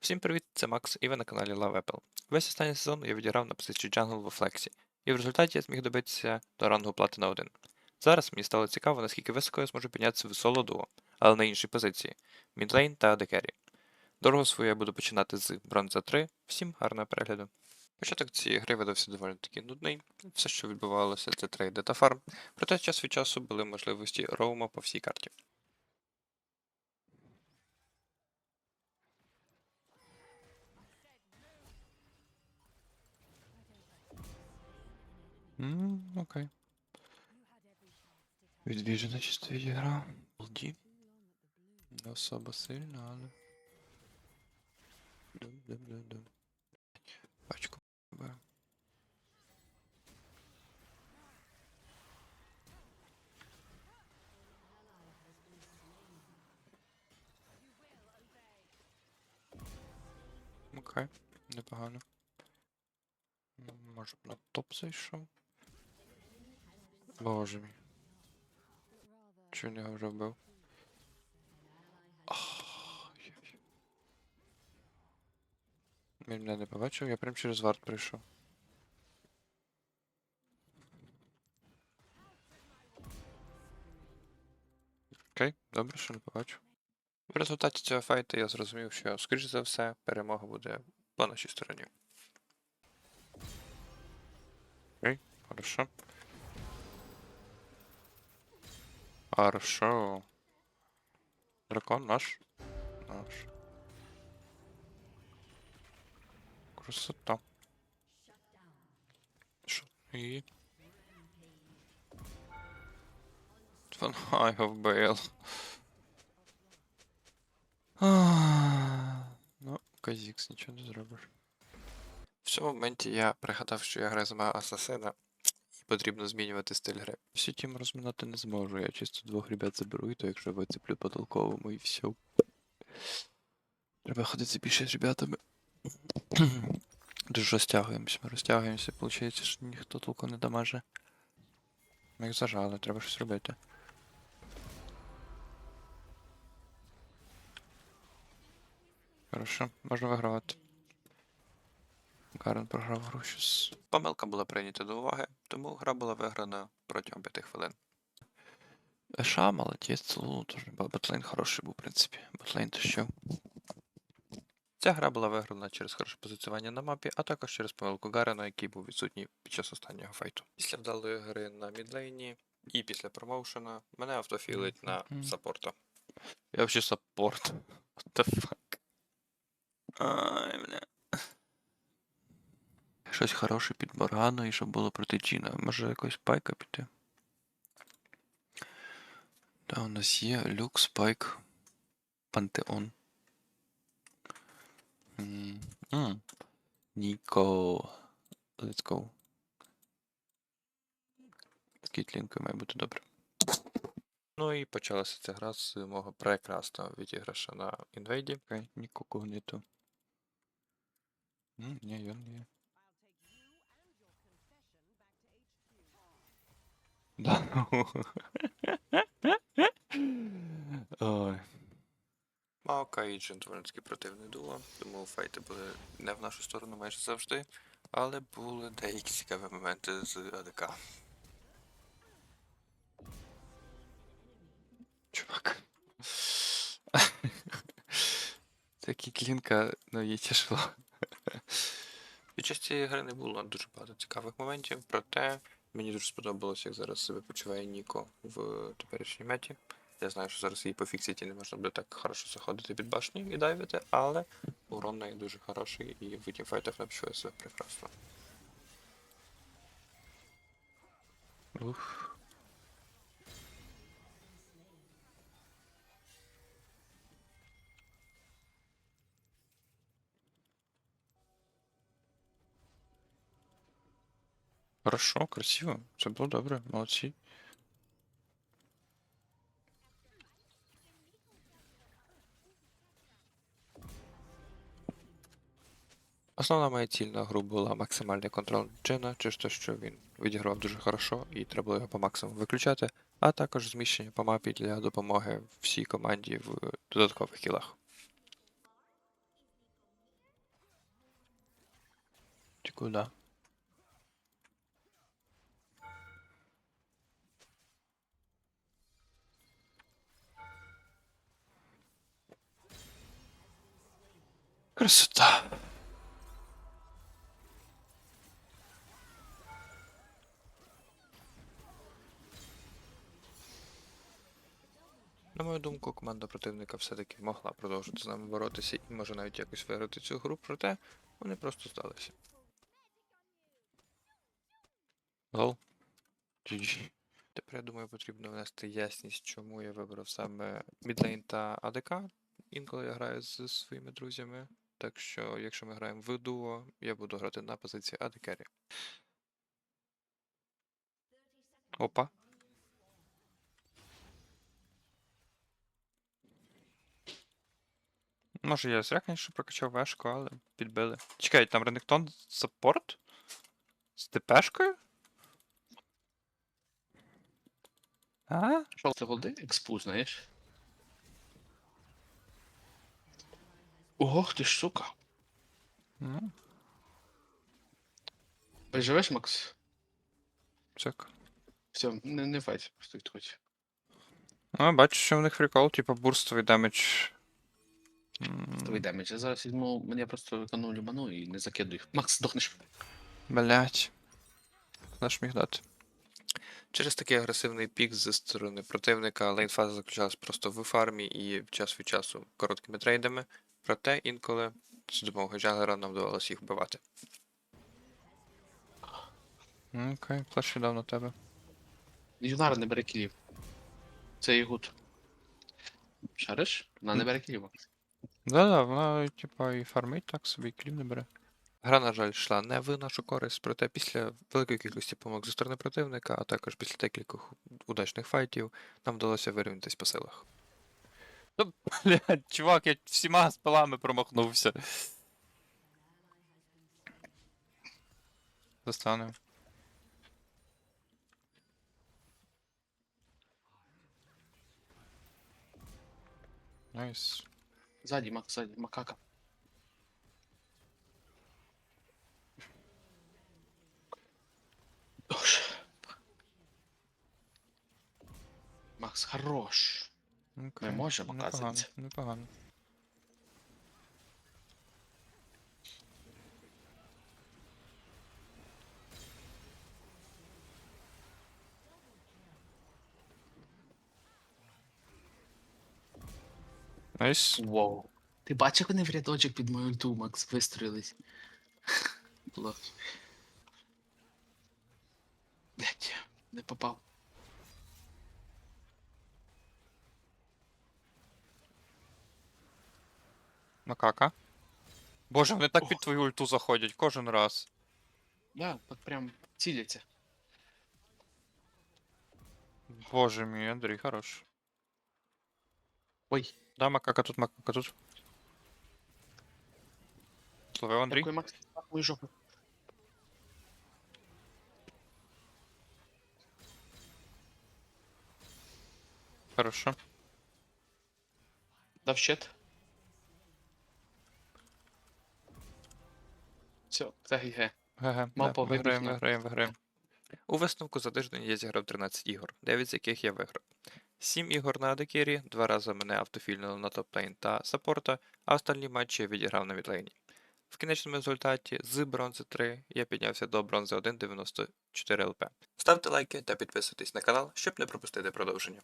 Всім привіт, це Макс, і ви на каналі Love Apple. Весь останній сезон я відіграв на позиції Jungle в Флексі, і в результаті я зміг добитися до рангу плати на 1. Зараз мені стало цікаво, наскільки високо я зможу піднятися в соло дуо, але на іншій позиції мідлейн та декері. Дорогу свою я буду починати з бронза 3. Всім гарного перегляду. Початок цієї гри видався доволі таки нудний. Все, що відбувалося, це трейди та фарм, проте час від часу були можливості роума по всій карті. М, Окей. Відвіжена чисто відігра. Лді. Не особо сильно, але. Дум-дум-дум-дум. Пачку. б. Окей, непогано. Може б на топ зайшов. Боже мій. Він його вже вбив? Він мене не побачив, я прям через варт прийшов. Окей, добре, що не побачив. В результаті цього файту я зрозумів, що, скоріш за все, перемога буде по нашій стороні. Окей, хорошо. Хорошо. Дракон наш. Наш. Красота. Що? І. Вбив. А, Ну, Казікс, нічого не зробиш. В цьому моменті я пригадав, що я граю за мого асасина, потрібно змінювати стиль гри. Всі тім розмінати не зможу, я чисто двох ребят заберу, і то якщо вицеплю по толковому і все. Треба ходити більше з ребятами. Дуже розтягуємося, ми розтягуємося, виходить, що ніхто толком не дамаже. Ми їх зажали, треба щось робити. Хорошо, можна вигравати. Карен програв гру щось. Помилка була прийнята до уваги, тому гра була виграна протягом 5 хвилин. Еша, молодець, Цулу теж. Ботлейн хороший був, в принципі. Ботлейн то що. Ця гра була виграна через хороше позиціювання на мапі, а також через помилку Гарена, який був відсутній під час останнього файту. Після вдалої гри на мідлейні і після промоушена мене автофілить на саппорта. Я взагалі саппорт. What the fuck? Ай, бля. Щось хороше під Моргану і щоб було проти Джіна. Може якось пайка піти? Та у нас є Люк, Спайк, Пантеон. Ніко. Let's go. З має бути добре. Ну і почалася ця гра з мого прекрасного відіграша на інвейді. Нікого нету. М, Ні, він є. Да. Ой. Маока і Джин доволі таки противне дуо, тому файти були не в нашу сторону майже завжди, але були деякі цікаві моменти з АДК. Чувак. Це кітлінка, ну їй тяжело. Під час цієї гри не було дуже багато цікавих моментів, проте мені дуже сподобалось, як зараз себе почуває Ніко в теперішній меті. Я знаю, що зараз її по фіксіті не можна буде так хорошо заходити під башню і дайвити, але урон неї дуже хороший і в тімфайтах вона почуває себе прекрасно. Ух. Хорошо, красиво. Це було добре, молодці. Основна моя ціль на гру була максимальний контроль Джина, через те, що він відіграв дуже хорошо і треба було його по максимуму виключати, а також зміщення по мапі для допомоги всій команді в додаткових кілах. Куда? Красота. На мою думку, команда противника все-таки могла продовжити з нами боротися і може навіть якось виграти цю гру, проте вони просто здалися. Гол. GG. Тепер я думаю, потрібно внести ясність, чому я вибрав саме Мідлейн та АДК. Інколи я граю зі своїми друзями. Так що, якщо ми граємо в дуо, я буду грати на позиції АДКері. Опа. Може я зря, звісно, прокачав вешку, але підбили. Чекай, там Ренектон саппорт? З ТПшкою? А? Що це голди? Експу, знаєш? Ох ти ж, сука. Ну, Переживеш, Макс? цик. Все, не, не файт, просто відходь. Ну, бачу, що в них прикол, типу бурстовий демедж. Твій демедж. Я зараз візьму, мене просто економлю ману і не закидую. Макс, здохнеш. Блять. Ж міг дати? Через такий агресивний пік зі сторони противника лейнфаза заключалась просто в фармі і час від часу короткими трейдами, проте інколи з допомогою джанглера нам вдавалося їх вбивати. Окей, плащ дав на тебе. Юнара не бере кілів. Це і гуд. Шариш? Вона не бере кілів, Да-да, вона, типа, і фармить так собі, і клів не бере. Гра, на жаль, йшла не в нашу користь, проте після великої кількості помилок зі сторони противника, а також після декількох удачних файтів, нам вдалося вирівнятись по силах. Ну, блядь, чувак, я всіма спалами промахнувся. Застану. Найс. Ззаді, Макс, ззаді, макака. Макс, хорош. Окей, можемо, непогано, оказується. Непогано. Найс. Воу. Ти бачив, вони в рядочок під мою ульту, Макс, вистроїлись? Блять, не попав. Макака. Боже, вони так Ох. під твою ульту заходять кожен раз. Да, так прям ціляться. Боже мій, Андрій, хорош. Ой, Да, макака тут, макака тут. Словив Андрій. дякую, Макс, на мою жопу. Хорошо. Дав щит. Все, це ГГ. ГГ, Мапа да, виграємо, виграємо, виграємо. У висновку за тиждень я зіграв 13 ігор, 9 з яких я виграв. 7 ігор на Адекері, 2 рази мене автофільнили на топ-лейн та саппорта, а остальні матчі я відіграв на відлейні. В кінечному результаті з бронзи 3 я піднявся до бронзи 1.94 ЛП. Ставте лайки та підписуйтесь на канал, щоб не пропустити продовження.